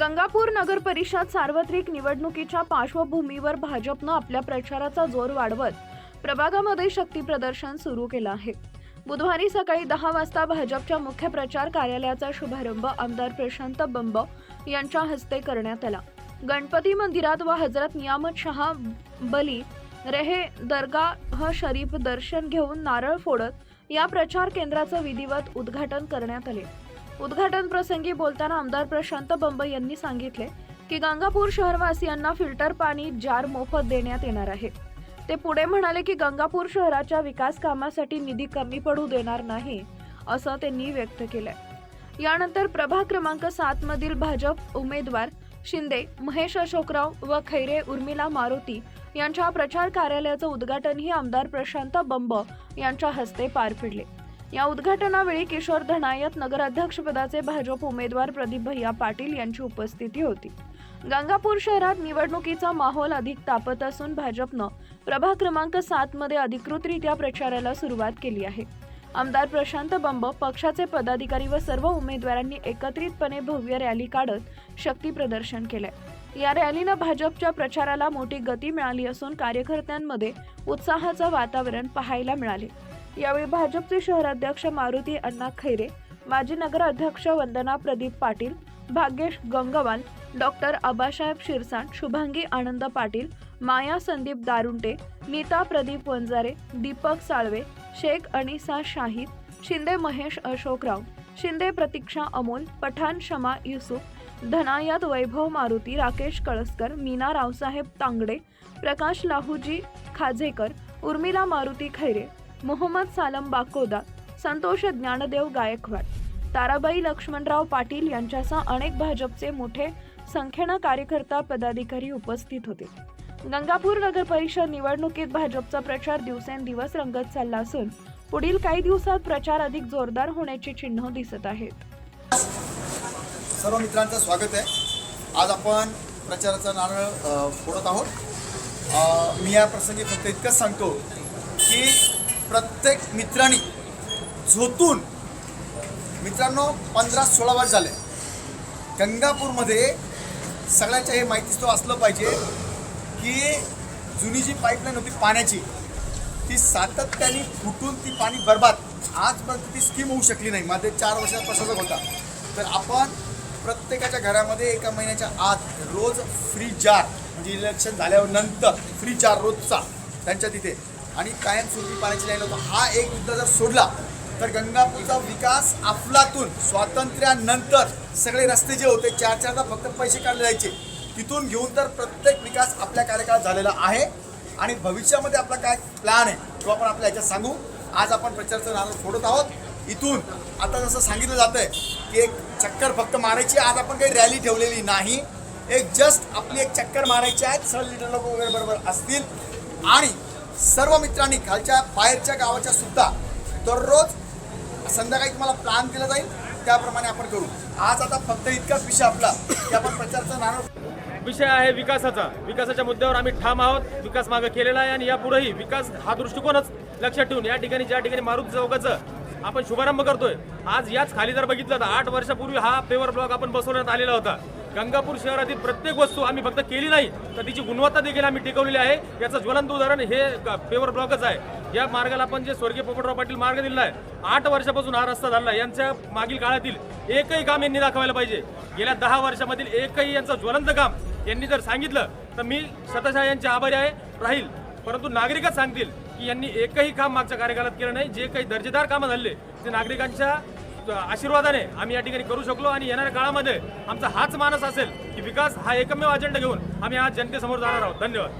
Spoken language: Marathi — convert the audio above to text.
गंगापूर नगर परिषद सार्वत्रिक निवडणुकीच्या पार्श्वभूमीवर भाजपनं आपल्या प्रचाराचा जोर वाढवत प्रभागामध्ये शक्ती प्रदर्शन सुरू केलं आहे. बुधवारी सकाळी दहा वाजता भाजपच्या मुख्य प्रचार कार्यालयाचा शुभारंभ आमदार प्रशांत बंब यांच्या हस्ते करण्यात आला. गणपती मंदिरात व हजरत नियामत शहा बली रेहे दर्गाह शरीफ दर्शन घेऊन नारळ फोडत या प्रचार केंद्राचं विधिवत उद्घाटन करण्यात आले. उद्घाटन प्रसंगी बोलताना आमदार प्रशांत बंब यांनी सांगितले की गंगापूर शहरवासियांना फिल्टर पाणी जार मोफत देण्यात येणार आहे. ते पुढे म्हणाले की गंगापूर शहराच्या विकास कामासाठी निधी कमी पडू देणार नाही असं त्यांनी व्यक्त केलंय. यानंतर प्रभाग क्रमांक सात मधील भाजप उमेदवार शिंदे महेश अशोकराव व खैरे उर्मिला मारुती यांच्या प्रचार कार्यालयाचं उद्घाटनही आमदार प्रशांत बंब यांच्या हस्ते पार पडले. या उद्घाटनावेळी किशोर धनायत नगराध्यक्षपदाचे भाजप उमेदवार प्रदीप भैया पाटील यांची उपस्थिती होती. गंगापूर शहरात निवडणुकीचा माहोल अधिक तापत असून भाजपनं प्रभाग क्रमांक सात मध्ये अधिकृतरित्या प्रचाराला सुरुवात केली आहे. आमदार प्रशांत बंब पक्षाचे पदाधिकारी व सर्व उमेदवारांनी एकत्रितपणे भव्य रॅली काढत शक्ती प्रदर्शन केलंय. या रॅलीनं भाजपच्या प्रचाराला मोठी गती मिळाली असून कार्यकर्त्यांमध्ये उत्साहाचं वातावरण पाहायला मिळाले. यावेळी भाजपचे शहराध्यक्ष मारुती अण्णा खैरे माजी नगराध्यक्ष वंदना प्रदीप पाटील भाग्येश गंगवाल डॉक्टर आबासाहेब शिरसाट शुभांगी आनंद पाटील माया संदीप दारुंटे नीता प्रदीप वंजारे दीपक साळवे शेख अनिसा शाहीद शिंदे महेश अशोकराव शिंदे प्रतीक्षा अमोल पठाण शमा युसुफ धनायत वैभव मारुती राकेश कळसकर मीना रावसाहेब तांगडे प्रकाश लाहूजी खाजेकर उर्मिला मारुती खैरे मोहम्मद सालम बाकोदा संतोष ज्ञानदेव गायकवाड ताराबाई लक्ष्मणराव पाटील यांच्यासह अनेक भाजपचे मोठे संख्येनं कार्यकर्ता पदाधिकारी उपस्थित होते. गंगापूर नगर परिषद निवडणुकीत भाजपचा प्रचार दिवसेंदिवस रंगत चालला असून पुढील काही दिवसात प्रचार अधिक जोरदार होण्याची चिन्ह दिसत आहेत. सर्व मित्रांचं स्वागत आहे. आज आपण प्रचाराचा नारळ फोडत आहोत. मी या प्रसंगी फक्त इतकंच सांगतो की प्रत्येक मित्रांनी झोतून मित्रांनो पंधरा सोळा वर्ष झाले. गंगापूरमध्ये सगळ्याच्या हे माहितीच असलं पाहिजे की जुनी जी पाईपलाईन होती पाण्याची ती सातत्याने फुटून ती पाणी बरबाद. आजपर्यंत ती स्कीम होऊ शकली नाही. माझे चार वर्षात प्रशासक होता. तर आपण प्रत्येकाच्या घरामध्ये एका महिन्याच्या आत रोज फ्री जार म्हणजे इलेक्शन झाल्यावर नंतर फ्री जार रोजचा त्यांच्या तिथे. आणि कायमस्वरूपी पाण्याची लाईन होतो. हा एक मुद्दा जर सोडला तर गंगापूरचा विकास अफलातून स्वातंत्र्यानंतर सगळे रस्ते जे होते चार चारदा फक्त पैसे काढले जायचे. तिथून घेऊन तर प्रत्येक विकास आपल्या कार्यकाळात झालेला आहे. आणि भविष्यामध्ये आपला काय प्लॅन आहे तो आपण आपल्या ह्याच्यात सांगू. आज आपण प्रचारचं नारळ फोडत आहोत. इथून आता जसं सांगितलं जातं आहे की एक चक्कर फक्त मारायची आज आपण काही रॅली ठेवलेली नाही. एक जस्ट आपली एक चक्कर मारायची आहे. सर लिडर लोक वगैरे बरोबर असतील. आणि सर्व मित्रांनी खालच्या बाहेरच्या गावाच्या सुद्धा दररोज संध्याकाळी तुम्हाला प्लॅन दिला जाईल. त्याप्रमाणे आपण करू. आज आता फक्त इतकाच विषय आपला की आपण प्रचारचा नारळ विषय आहे विकासाचा. विकासाच्या मुद्द्यावर आम्ही ठाम आहोत. विकास मागे केलेला आहे आणि यापुढेही विकास हा दृष्टिकोनच लक्षात ठेवून या ठिकाणी ज्या ठिकाणी मारुती चौकाचं आपण शुभारंभ करतोय आज याच खाली जर बघितलं तर आठ वर्षापूर्वी हा पेवर ब्लॉक आपण बसवण्यात आलेला होता. गंगापूर शहरातील प्रत्येक वस्तू आम्ही फक्त केली नाही तर तिची गुणवत्ता देखील आम्ही टिकवलेली आहे. याचं ज्वलंत उदाहरण हे पेवर ब्लॉकच आहे. या मार्गाला आपण जे स्वर्गीय पोपटराव पाटील मार्ग दिलेला आहे आठ वर्षापासून हा रस्ता झाला यांच्या मागील काळातील एकही काम यांनी दाखवायला पाहिजे. गेल्या दहा वर्षामधील एकही यांचं ज्वलंत काम यांनी जर सांगितलं तर मी शतशः यांचे आभारी आहे राहील. परंतु नागरिकच सांगतील की यांनी एकही काम मागच्या कार्यकाळात केलं नाही. जे काही दर्जेदार कामं झाले ते नागरिकांच्या आशीर्वादाने आम्ही या ठिकाणी करू शकलो आणि येणाऱ्या काळामध्ये आमचा हाच मानस असेल की विकास हा एकमेव अजेंडा घेऊन आम्ही आज जनतेसमोर जाणार आहोत. धन्यवाद.